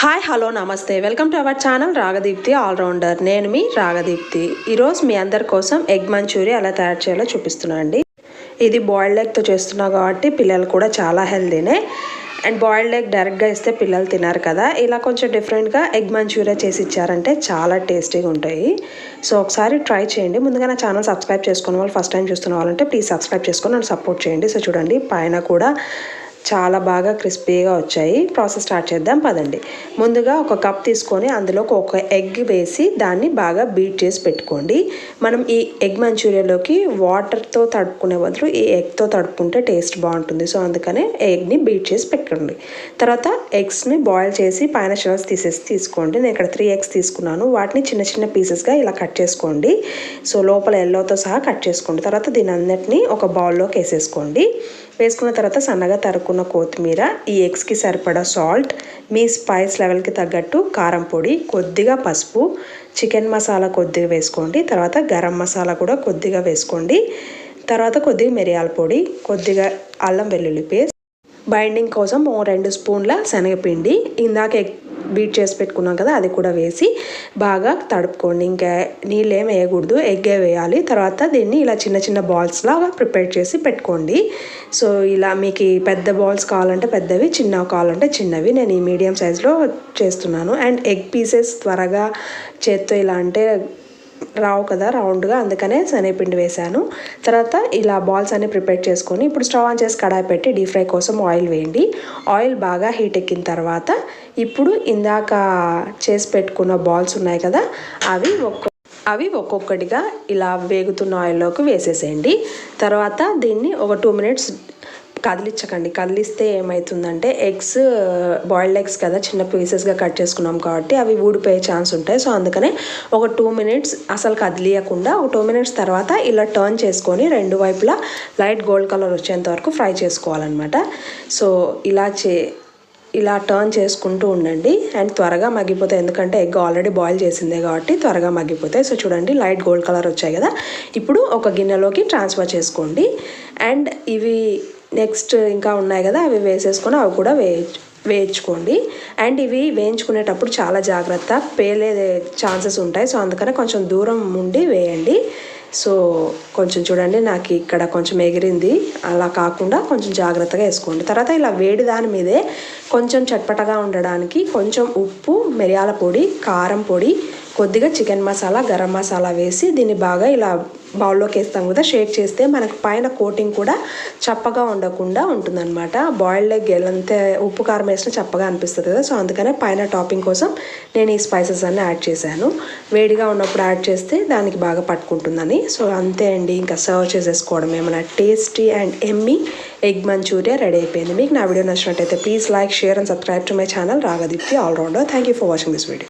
Hi hello నమస్తే. Welcome to our channel Ragadeepthi all rounder నేను మీ రాగదీప్తి ఈరోజు మీ అందరి కోసం ఎగ్ మంచూరియా ఎలా తయారు చేయాలో చూపిస్తున్నాను అండి. ఇది బాయిల్డ్ ఎగ్తో చేస్తున్నా కాబట్టి పిల్లలు కూడా చాలా హెల్దీనే అండ్ బాయిల్డ్ ఎగ్ డైరెక్ట్గా ఇస్తే పిల్లలు తినారు కదా. ఇలా కొంచెం డిఫరెంట్గా ఎగ్ మంచూరియా చేసి ఇచ్చారంటే చాలా టేస్టీగా ఉంటాయి. సో ఒకసారి ట్రై చేయండి. ముందుగా నా ఛానల్ సబ్స్క్రైబ్ చేసుకున్న వాళ్ళు ఫస్ట్ టైం చూస్తున్న వాళ్ళంటే ప్లీజ్ సబ్స్క్రైబ్ చేసుకొని నన్ను సపోర్ట్ చేయండి. సో చూడండి పైన కూడా చాలా బాగా క్రిస్పీగా వచ్చాయి. ప్రాసెస్ స్టార్ట్ చేద్దాం పదండి. ముందుగా ఒక కప్ తీసుకొని అందులోకి ఒక ఎగ్ వేసి దాన్ని బాగా బీట్ చేసి పెట్టుకోండి. మనం ఈ ఎగ్ మంచూరియాలోకి వాటర్తో తడుపుకునే బదులు ఈ ఎగ్తో తడుపుకుంటే టేస్ట్ బాగుంటుంది. సో అందుకనే ఎగ్ని బీట్ చేసి పెట్టుకోండి తర్వాత ఎగ్స్ని బాయిల్ చేసి పైన షెల్స్ తీసేసి తీసుకోండి. నేను ఇక్కడ త్రీ ఎగ్స్ తీసుకున్నాను. వాటిని చిన్న చిన్న పీసెస్గా ఇలా కట్ చేసుకోండి. సో లోపల ఎల్లోతో సహా కట్ చేసుకోండి. తర్వాత దీని అన్నిటిని ఒక బౌల్లోకి వేసేసుకోండి. వేసుకున్న తర్వాత సన్నగా తరుక్కున్న కొత్తిమీర ఈ ఎగ్స్కి సరిపడా సాల్ట్ మీ స్పైస్ లెవెల్కి తగ్గట్టు కారం పొడి కొద్దిగా పసుపు చికెన్ మసాలా కొద్దిగా వేసుకోండి తర్వాత గరం మసాలా కూడా కొద్దిగా వేసుకోండి. తర్వాత కొద్దిగా మిరియాల పొడి కొద్దిగా అల్లం వెల్లుల్లి పేస్ట్. బైండింగ్ కోసం ఓ రెండు స్పూన్ల శనగపిండి. ఇందాక ఎగ్ బీట్ చేసి పెట్టుకున్నాం కదా అది కూడా వేసి బాగా తడుపుకోండి. ఇంకా నీళ్ళు ఏం వేయకూడదు ఎగ్గే వేయాలి. తర్వాత దీన్ని ఇలా చిన్న చిన్న బాల్స్ లాగా ప్రిపేర్ చేసి పెట్టుకోండి. సో ఇలా మీకు పెద్ద బాల్స్ కావాలంటే పెద్దవి చిన్నవి కావాలంటే చిన్నవి నేను ఈ మీడియం సైజులో చేస్తున్నాను. అండ్ ఎగ్ పీసెస్ త్వరగా చేత్తో ఇలా అంటే రావు కదా రౌండ్గా. అందుకనే శనగపిండి వేశాను. తర్వాత ఇలా బాల్స్ అన్ని ప్రిపేర్ చేసుకొని ఇప్పుడు స్టవ్ ఆన్ చేసి కడాయి పెట్టి డీప్ ఫ్రై కోసం ఆయిల్ వేయండి. ఆయిల్ బాగా హీట్ ఎక్కిన తర్వాత ఇప్పుడు ఇందాక చేసి పెట్టుకున్న బాల్స్ ఉన్నాయి కదా అవి ఒక్క అవి ఒక్కొక్కటిగా ఇలా వేగుతున్న ఆయిల్లోకి వేసేసేయండి. తర్వాత దీన్ని ఒక టూ మినిట్స్ కదిలించకండి. కదిలిస్తే ఏమవుతుందంటే ఎగ్స్ బాయిల్డ్ ఎగ్స్ కదా చిన్న పీసెస్గా కట్ చేసుకున్నాం కాబట్టి అవి ఊడిపోయే ఛాన్స్ ఉంటాయి. సో అందుకనే ఒక టూ మినిట్స్ అసలు కదిలియకుండా ఒక టూ మినిట్స్ తర్వాత ఇలా టర్న్ చేసుకొని రెండు వైపులా లైట్ గోల్డ్ కలర్ వచ్చేంత వరకు ఫ్రై చేసుకోవాలన్నమాట. సో ఇలా చే ఇలా టర్న్ చేసుకుంటూ ఉండండి. అండ్ త్వరగా మగ్గిపోతాయి. ఎందుకంటే ఎగ్ ఆల్రెడీ బాయిల్ చేసిందే కాబట్టి త్వరగా మగ్గిపోతాయి. సో చూడండి లైట్ గోల్డ్ కలర్ వచ్చాయి కదా. ఇప్పుడు ఒక గిన్నెలోకి ట్రాన్స్ఫర్ చేసుకోండి. అండ్ ఇవి నెక్స్ట్ ఇంకా ఉన్నాయి కదా అవి వేసేసుకొని అవి కూడా వే వేయించుకోండి. అండ్ ఇవి వేయించుకునేటప్పుడు చాలా జాగ్రత్త పేలే ఛాన్సెస్ ఉంటాయి. సో అందుకనే కొంచెం దూరం ఉండి వేయండి. సో కొంచెం చూడండి నాకు ఇక్కడ కొంచెం ఎగిరింది. అలా కాకుండా కొంచెం జాగ్రత్తగా వేసుకోండి. తర్వాత ఇలా వేడి దాని మీదే కొంచెం చట్పటగా ఉండడానికి కొంచెం ఉప్పు మిరియాల పొడి కారం పొడి కొద్దిగా చికెన్ మసాలా గరం మసాలా వేసి దీన్ని బాగా ఇలా బౌల్లోకి వేస్తాం కదా షేక్ చేస్తే మనకు పైన కోటింగ్ కూడా చప్పగా ఉండకుండా ఉంటుందన్నమాట. బాయిల్డ్ ఎగ్ అంతే ఉప్పు కారం వేసినా చప్పగా అనిపిస్తుంది కదా సో అందుకనే పైన టాపింగ్ కోసం నేను ఈ స్పైసెస్ అన్నీ యాడ్ చేశాను. వేడిగా ఉన్నప్పుడు యాడ్ చేస్తే దానికి బాగా పట్టుకుంటుందని. సో అంతే అండి ఇంకా సర్వ్ చేసేసుకోవడం ఏమైనా tasty and yummy egg manchuria ready అయిపోయింది. మీకు నా వీడియో నచ్చినట్టయితే please like share and subscribe to my channel. Ragadeepthi all rounder. Thank you for watching this video.